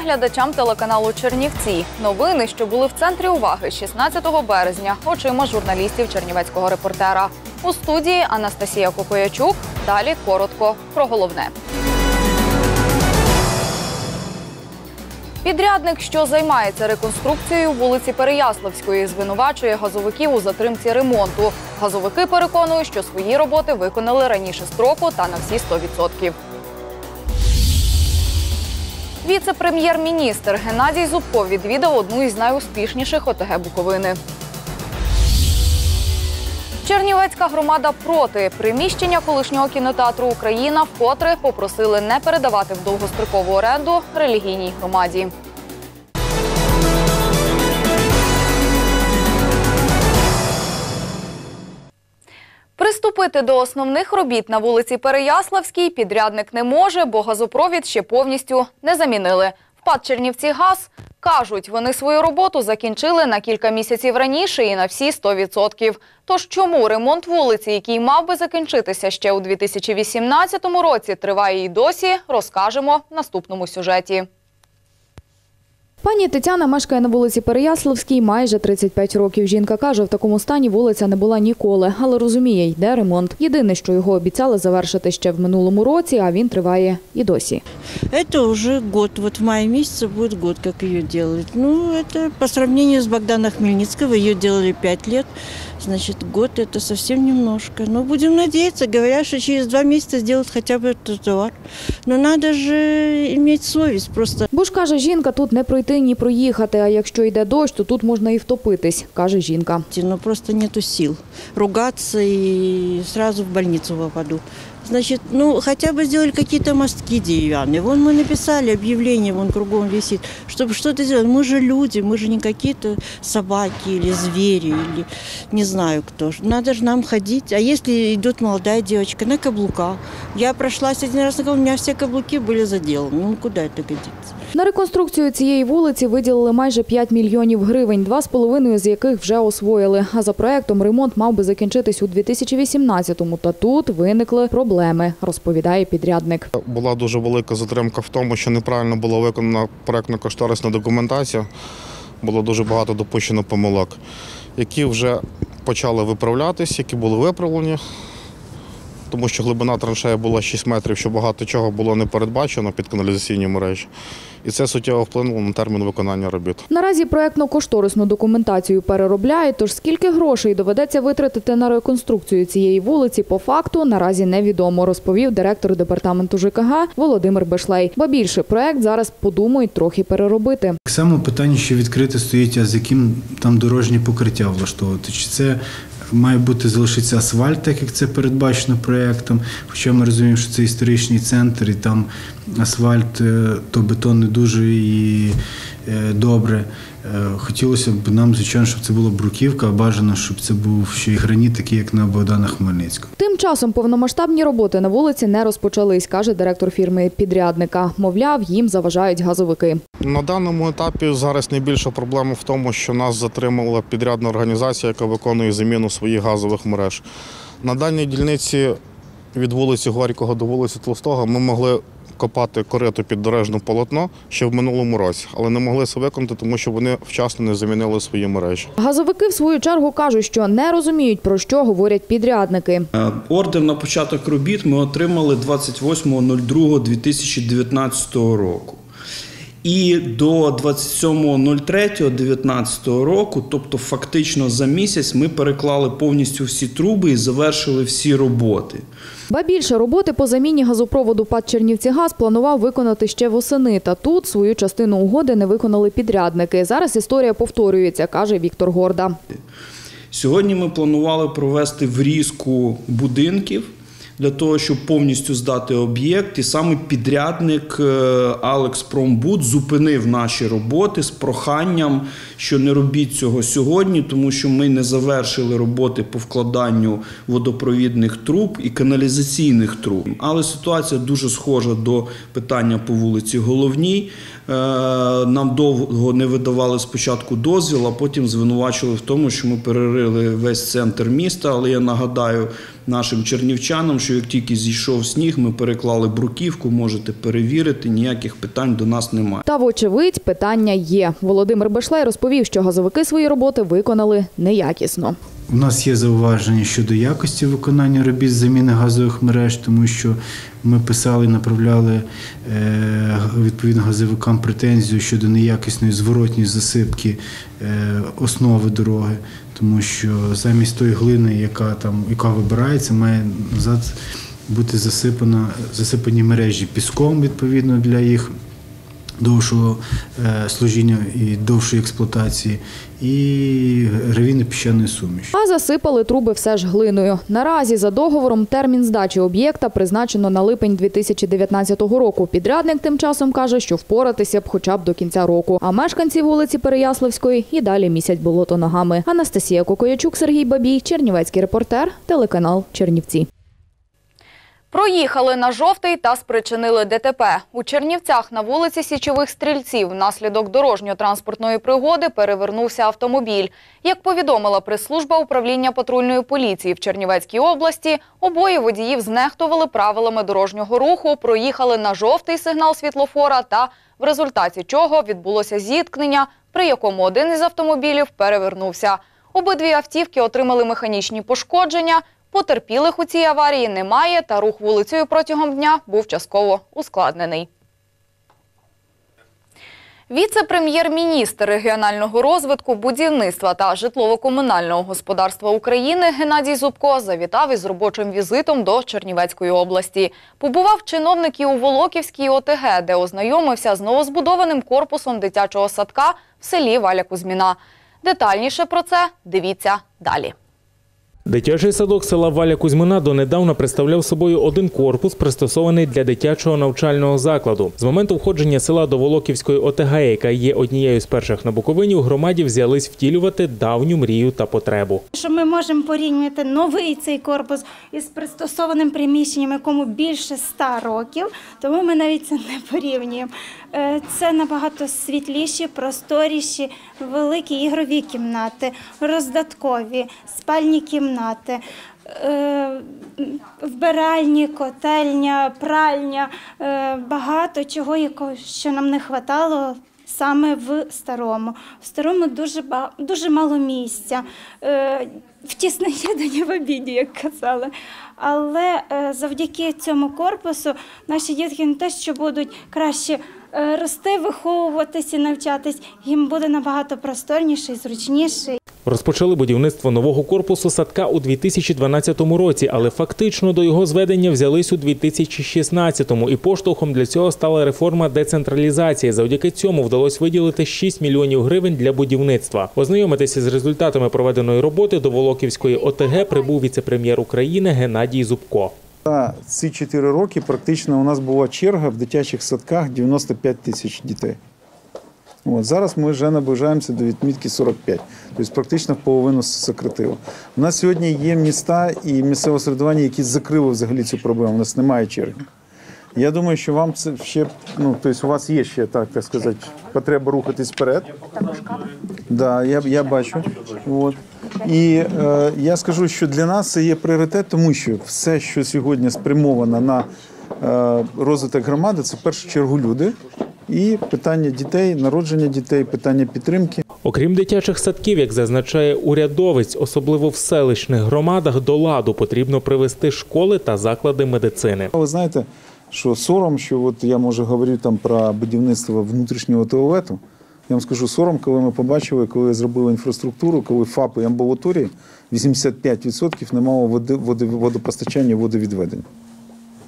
Глядачам телеканалу Чернівці. Новини, що були в центрі уваги 16 березня, очима журналістів Чернівецького репортера. У студії Анастасія Кокоячук. Далі коротко про головне. Підрядник, що займається реконструкцією вулиці Переяславської, звинувачує газовиків у затримці ремонту. Газовики переконують, що свої роботи виконали раніше строку та на всі 100%. Віце-прем'єр-міністр Геннадій Зубко відвідав одну із найуспішніших ОТГ Буковини. Чернівецька громада проти приміщення колишнього кінотеатру Україна вкотре попросили не передавати в довгострокову оренду релігійній громаді. Приступити до основних робіт на вулиці Переяславській підрядник не може, бо газопровід ще повністю не замінили. ВПАД Чернівці ГАЗ кажуть, вони свою роботу закінчили на кілька місяців раніше і на всі 100%. Тож чому ремонт вулиці, який мав би закінчитися ще у 2018 році, триває і досі, розкажемо в наступному сюжеті. Пані Тетяна мешкає на вулиці Переяславській майже 35 років. Жінка каже, в такому стані вулиця не була ніколи, але розуміє, йде ремонт. Єдине, що його обіцяли завершити ще в минулому році, а він триває і досі. Це вже год. от в маї місяці буде год, як її роблять. Ну, це по сравнению з Богдана Хмельницького, її робили пять лет. Значит, год это совсем немножко. Но будем надеяться. Говорят, что через два месяца сделают хотя бы тротуар. Но надо же иметь совесть. Просто Бо ж каже, жінка тут не пройти, ні проїхати. А якщо йде дощ, то тут можна і втопитись, каже жінка. Ну просто нету сил ругаться и сразу в больницу попаду. Значит, ну, хотя бы сделали какие-то мостки деревянные. Вон мы написали объявление, вон кругом висит, чтобы что-то сделать. Мы же люди, мы же не какие-то собаки или звери, или не знаю кто. Надо же нам ходить. А если идет молодая девочка на каблуках? Я прошлась один раз на каблуках, у меня все каблуки были заделаны. Ну, куда это годится? На реконструкцію цієї вулиці виділили майже 5 мільйонів гривень, два з половиною з яких вже освоїли. А за проектом ремонт мав би закінчитись у 2018-му. Та тут виникли проблеми, розповідає підрядник. Була дуже велика затримка в тому, що неправильно була виконана проектно-кошторисна документація. Було дуже багато допущено помилок, які вже почали виправлятись, які були виправлені. Тому що глибина траншеї була 6 метрів, що багато чого було не передбачено під каналізаційні мережі. І це суттєво вплинуло на термін виконання робіт. Наразі проектно-кошторисну документацію переробляють, тож скільки грошей доведеться витратити на реконструкцію цієї вулиці, по факту наразі невідомо, розповів директор департаменту ЖКГ Володимир Бешлей. Ба більше проект зараз подумають трохи переробити. Так само питання, що відкрите стоїть, а з яким там дорожнє покриття влаштовувати. Чи це має бути залишиться асфальт, так як це передбачено проєктом. Хоча ми розуміємо, що це історичний центр, і там асфальт, е, то бетон не дуже і добре. Е, Хотілося б нам, звичайно, щоб це була бруківка, а бажано, щоб це був ще й граніт, такий як на Богдана Хмельницького. Тим часом повномасштабні роботи на вулиці не розпочались, каже директор фірми підрядника. Мовляв, їм заважають газовики. На даному етапі зараз найбільша проблема в тому, що нас затримала підрядна організація, яка виконує заміну своїх газових мереж. На даній дільниці від вулиці Горького до вулиці Толстого ми могли копати корито під дорожне полотно ще в минулому році, але не могли це виконати, тому що вони вчасно не замінили свої мережі. Газовики в свою чергу кажуть, що не розуміють про що говорять підрядники. Е, Ордер на початок робіт ми отримали 28.02.2019 року. І до 27.03.2019 року, тобто фактично за місяць, ми переклали повністю всі труби і завершили всі роботи. Ба більше роботи по заміні газопроводу ПАД Чернівцігаз планував виконати ще восени. Та тут свою частину угоди не виконали підрядники. Зараз історія повторюється, каже Віктор Горда. Сьогодні ми планували провести врізку будинків для того, щоб повністю здати об'єкт. І саме підрядник е, Алекс Промбуд зупинив наші роботи з проханням, що не робіть цього сьогодні, тому що ми не завершили роботи по вкладанню водопровідних труб і каналізаційних труб. Але ситуація дуже схожа до питання по вулиці Головній. Е, Нам довго не видавали спочатку дозвіл, а потім звинувачували в тому, що ми перерили весь центр міста. Але я нагадаю нашим чернівчанам, що як тільки зійшов сніг, ми переклали бруківку, можете перевірити, ніяких питань до нас немає. Та вочевидь питання є. Володимир Бешлей розповів, що газовики свої роботи виконали неякісно. У нас є зауваження щодо якості виконання робіт з заміни газових мереж, тому що ми писали, направляли е, відповідно газовикам претензію щодо неякісної зворотньої засипки е, основи дороги, тому що замість тої глини, яка там яка вибирається, має назад бути засипана засипані мережі піском відповідно для їх довшого е, служіння і довшої експлуатації, і гравійно-піщаної суміші. А засипали труби все ж глиною. Наразі за договором термін здачі об'єкта призначено на липень 2019 року. Підрядник тим часом каже, що впоратися б хоча б до кінця року. А мешканці вулиці Переяславської і далі місять болото ногами. Анастасія Кокоячук, Сергій Бабій, Чернівецький репортер, телеканал Чернівці. Проїхали на жовтий та спричинили ДТП. У Чернівцях на вулиці Січових стрільців внаслідок дорожньо-транспортної пригоди перевернувся автомобіль. Як повідомила прес-служба управління патрульної поліції в Чернівецькій області, обоє водіїв знехтували правилами дорожнього руху, проїхали на жовтий сигнал світлофора та в результаті чого відбулося зіткнення, при якому один із автомобілів перевернувся. Обидві автівки отримали механічні пошкодження. Потерпілих у цій аварії немає, та рух вулицею протягом дня був частково ускладнений. Віце-прем'єр-міністр регіонального розвитку, будівництва та житлово-комунального господарства України Геннадій Зубко завітав із робочим візитом до Чернівецької області. Побував чиновник і у Волоківській ОТГ, де ознайомився з новозбудованим корпусом дитячого садка в селі Валя Кузьміна. Детальніше про це дивіться далі. Дитячий садок села Валя Кузьмина донедавна представляв собою один корпус, пристосований для дитячого навчального закладу. З моменту входження села до Волоківської ОТГ, яка є однією з перших на Буковині, у громаді взялись втілювати давню мрію та потребу. Що ми можемо порівнювати новий цей корпус із пристосованим приміщенням, якому більше ста років, тому ми навіть це не порівнюємо. Е, Це набагато світліші, просторіші, великі ігрові кімнати, роздаткові, спальні кімнати. Е, Вбиральні, котельня, пральня, е, багато чого, що нам не вистачало саме в старому. В старому дуже дуже мало місця. Е, Втісне їдання в обіді, як казали. Але завдяки цьому корпусу наші дітки не те, що будуть краще рости, виховуватися, навчатись, їм буде набагато просторніше і зручніше. Розпочали будівництво нового корпусу садка у 2012 році, але фактично до його зведення взялись у 2016-му. І поштовхом для цього стала реформа децентралізації. Завдяки цьому вдалося виділити 6 мільйонів гривень для будівництва. Ознайомитися з результатами проведеної роботи до Волоківської ОТГ прибув віце-прем'єр України Геннадій Зубко. За ці 4 роки практично у нас була черга в дитячих садках 95 тисяч дітей. От, зараз ми вже наближаємося до відмітки 45, тобто практично половину сократило. У нас сьогодні є міста і місцеве середування, які закрили взагалі цю проблему. У нас немає черги. Я думаю, що вам це ще, ну, тобто у вас є ще, так, так сказати, потреба рухатись вперед. Да, я, я бачу. От. І е, я скажу, що для нас це є пріоритет, тому що все, що сьогодні спрямовано на е, розвиток громади, це в першу чергу люди. І питання дітей, народження дітей, питання підтримки. Окрім дитячих садків, як зазначає урядовець, особливо в селищних громадах, до ладу потрібно привести школи та заклади медицини. Ви знаєте, що сором, що от я може говорю там про будівництво внутрішнього туалету. Я вам скажу сором, коли ми побачили, коли зробили інфраструктуру, коли ФАПи і амбулаторії 85% не мало води, води, водопостачання водовідведення.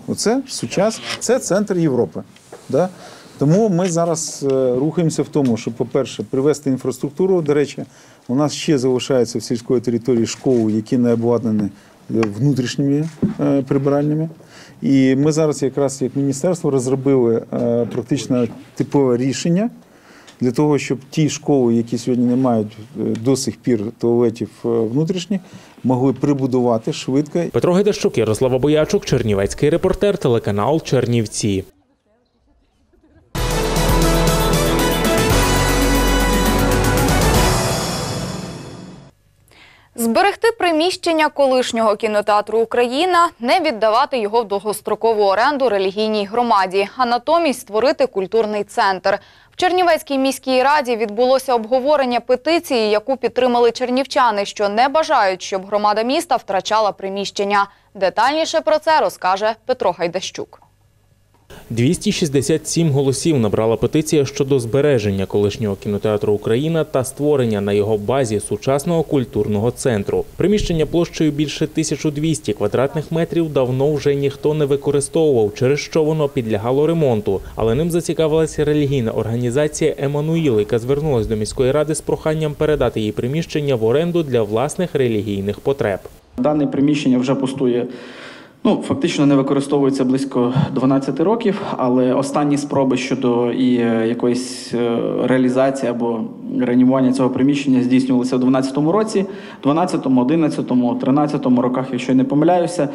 Оце сучас, це центр Європи. Да? Тому ми зараз е, рухаємося в тому, щоб, по-перше, привести інфраструктуру. До речі, у нас ще залишається в сільської території школи, які не обладнані внутрішніми е, прибиральнями. І ми зараз, якраз як міністерство, розробили е, практично типове рішення для того, щоб ті школи, які сьогодні не мають е, до сих пір туалетів е, внутрішніх, могли прибудувати швидко Петро Гайдащук, Ярослава Боячук, Чернівецький репортер, телеканал Чернівці. Приміщення колишнього кінотеатру Україна, не віддавати його в довгострокову оренду релігійній громаді, а натомість створити культурний центр. В Чернівецькій міській раді відбулося обговорення петиції, яку підтримали чернівчани, що не бажають, щоб громада міста втрачала приміщення. Детальніше про це розкаже Петро Гайдащук. 267 голосів набрала петиція щодо збереження колишнього кінотеатру Україна та створення на його базі сучасного культурного центру. Приміщення площею більше 1200 квадратних метрів давно вже ніхто не використовував, через що воно підлягало ремонту. Але ним зацікавилася релігійна організація Еммануїл, яка звернулась до міської ради з проханням передати їй приміщення в оренду для власних релігійних потреб. Дане приміщення вже пустує. Ну, фактично не використовується близько 12 років, але останні спроби щодо і е, якоїсь е, реалізації або реанімування цього приміщення здійснювалися в 2012 році, 12, 11, 13 роках, якщо я не помиляюся,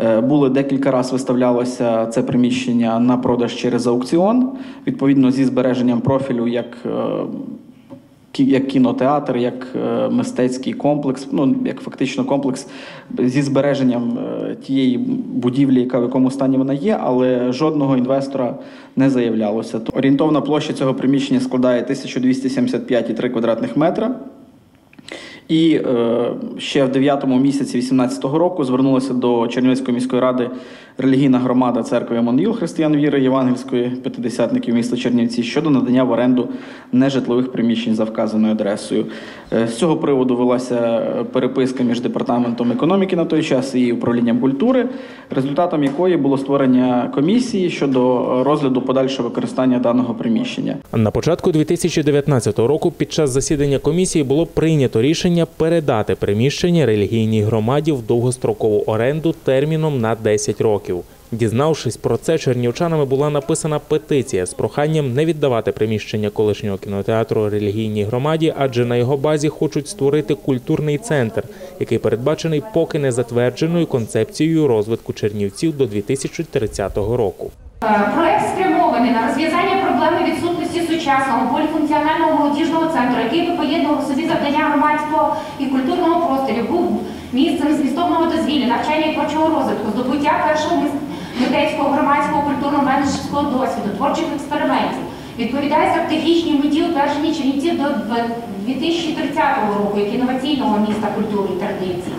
е, були декілька разів виставлялося це приміщення на продаж через аукціон, відповідно зі збереженням профілю як як кінотеатр, як е, мистецький комплекс, ну як фактично комплекс зі збереженням е, тієї будівлі, яка в якому стані вона є, але жодного інвестора не заявлялося. То орієнтовна площа цього приміщення складає 1275,3 квадратних метра. І е, ще в 9 місяці 2018 року звернулася до Чернівецької міської ради релігійна громада церкви Еммануїл християн віри Євангельської п'ятидесятників міста Чернівці щодо надання в оренду нежитлових приміщень за вказаною адресою. Е, з цього приводу велася е, переписка між департаментом економіки на той час і управлінням культури, результатом якої було створення комісії щодо е, розгляду подальшого використання даного приміщення. На початку 2019 року під час засідання комісії було прийнято рішення передати приміщення релігійній громаді в довгострокову оренду терміном на 10 років. Дізнавшись про це, чернівчанами була написана петиція з проханням не віддавати приміщення колишнього кінотеатру релігійній громаді, адже на його базі хочуть створити культурний центр, який передбачений поки не затвердженою концепцією розвитку Чернівців до 2030 року. Проект спрямований на розв'язання проблеми відсутності сучасного поліфункціонального молодіжного центру, який би поєднував в собі завдання громадського і культурного просторів, був місцем змістовного дозвілля, навчання і творчого розвитку, здобуття першого мис- митецького, громадського, культурного менеджерського досвіду, творчих експериментів. Відповідає стратегічній меті утвердження Чернівців до 2030 року як інноваційного міста культури і традицій.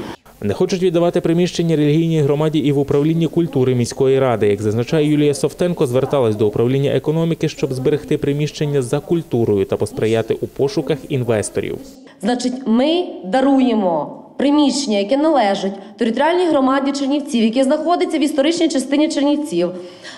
Не хочуть віддавати приміщення релігійній громаді і в управлінні культури міської ради. Як зазначає Юлія Совтенко, зверталась до управління економіки, щоб зберегти приміщення за культурою та посприяти у пошуках інвесторів. Значить, ми даруємо приміщення, яке належить територіальній громаді Чернівців, яке знаходиться в історичній частині Чернівців,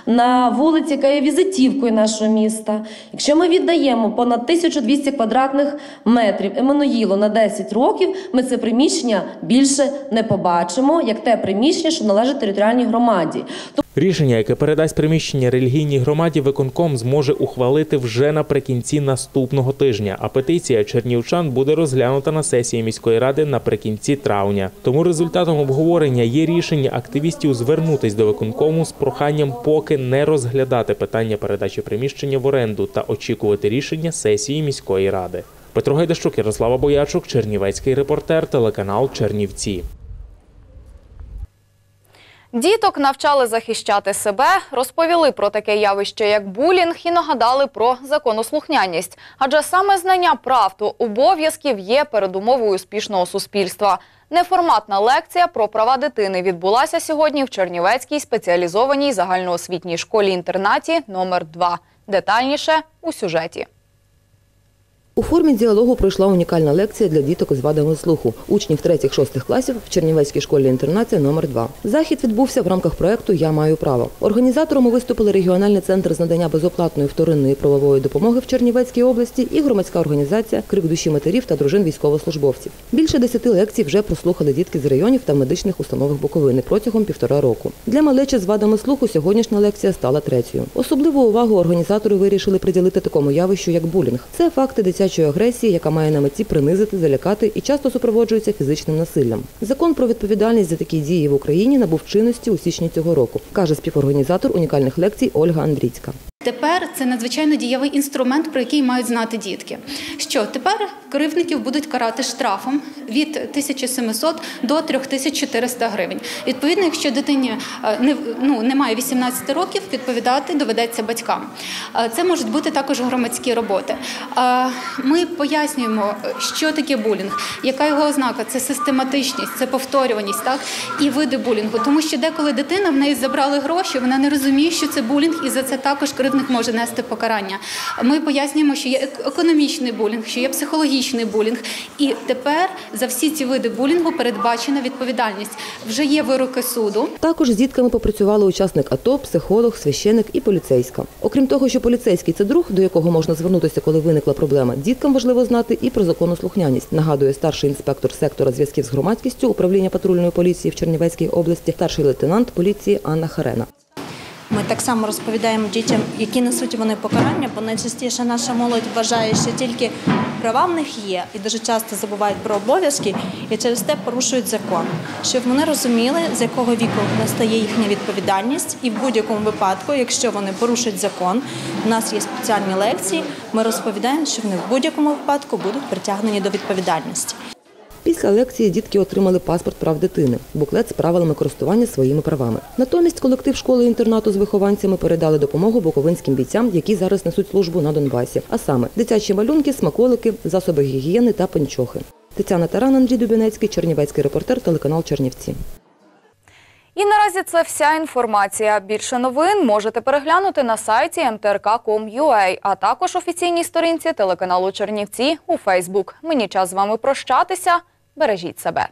на вулиці, яка є візитівкою нашого міста. Якщо ми віддаємо понад 1200 квадратних метрів Еммануїлу на 10 років, ми це приміщення більше не побачимо, як те приміщення, що належить територіальній громаді. Рішення, яке передасть приміщення релігійній громаді, виконком зможе ухвалити вже наприкінці наступного тижня. А петиція чернівчан буде розглянута на сесії міської ради наприкінці травня. Тому результатом обговорення є рішення активістів звернутись до виконкому з проханням поки не розглядати питання передачі приміщення в оренду та очікувати рішення сесії міської ради. Петро Гайдащук, Ярослава Боячук, Чернівецький репортер, телеканал Чернівці. Діток навчали захищати себе, розповіли про таке явище, як булінг, і нагадали про законослухняність. Адже саме знання прав та обов'язків є передумовою успішного суспільства. Неформатна лекція про права дитини відбулася сьогодні в Чернівецькій спеціалізованій загальноосвітній школі-інтернаті номер 2 Детальніше у сюжеті. У формі діалогу пройшла унікальна лекція для діток із вадами слуху, учнів 3-6 класів в Чернівецькій школі інтернація номер 2 Захід відбувся в рамках проекту Я маю право. Організаторами виступили регіональний центр з надання безоплатної вторинної правової допомоги в Чернівецькій області і громадська організація Крик душі матерів та дружин військовослужбовців. Більше десяти лекцій вже прослухали дітки з районів та медичних установах Буковини протягом півтора року. Для малечі з вадами слуху сьогоднішня лекція стала третьою. Особливу увагу організатори вирішили приділити такому явищу, як булінг. Це факти дитячої агресії, яка має на меті принизити, залякати і часто супроводжується фізичним насиллям. Закон про відповідальність за такі дії в Україні набув чинності у січні цього року, каже співорганізатор унікальних лекцій Ольга Андрійська. Тепер це надзвичайно дієвий інструмент, про який мають знати дітки. Що тепер кривдників будуть карати штрафом від 1700 до 3400 гривень. Відповідно, якщо дитині е, не ну немає 18 років, відповідати доведеться батькам. Е, Це можуть бути також громадські роботи. Е, Ми пояснюємо, що таке булінг, яка його ознака це систематичність, це повторюваність, так і види булінгу. Тому що деколи дитина в неї забрали гроші, вона не розуміє, що це булінг, і за це також кривдник може нести покарання. Ми пояснюємо, що є ек- економічний булінг, що є психологічний булінг. І тепер за всі ці види булінгу передбачена відповідальність. Вже є вироки суду. Також з дітками попрацювали учасник АТО, психолог, священик і поліцейська. Окрім того, що поліцейський це друг, до якого можна звернутися, коли виникла проблема, діткам важливо знати і про законослухняність. Нагадує старший інспектор сектора зв'язків з громадськістю управління патрульної поліції в Чернівецькій області, старший лейтенант поліції Анна Харена. Ми так само розповідаємо дітям, які несуть вони покарання, бо найчастіше наша молодь вважає, що тільки права в них є, і дуже часто забувають про обов'язки, і через те порушують закон. Щоб вони розуміли, з якого віку настає їхня відповідальність, і в будь-якому випадку, якщо вони порушать закон, у нас є спеціальні лекції. Ми розповідаємо, що вони в будь-якому випадку будуть притягнені до відповідальності. Після лекції дітки отримали паспорт прав дитини, буклет з правилами користування своїми правами. Натомість колектив школи-інтернату з вихованцями передали допомогу буковинським бійцям, які зараз несуть службу на Донбасі, а саме дитячі малюнки, смаколики, засоби гігієни та панчохи. Тетяна Таран, Андрій Дубінецький, Чернівецький репортер, телеканал Чернівці. І наразі це вся інформація. Більше новин можете переглянути на сайті mtrk.com.ua, а також офіційній сторінці телеканалу Чернівці у Фейсбук. Мені час з вами прощатися. Бережіть себе.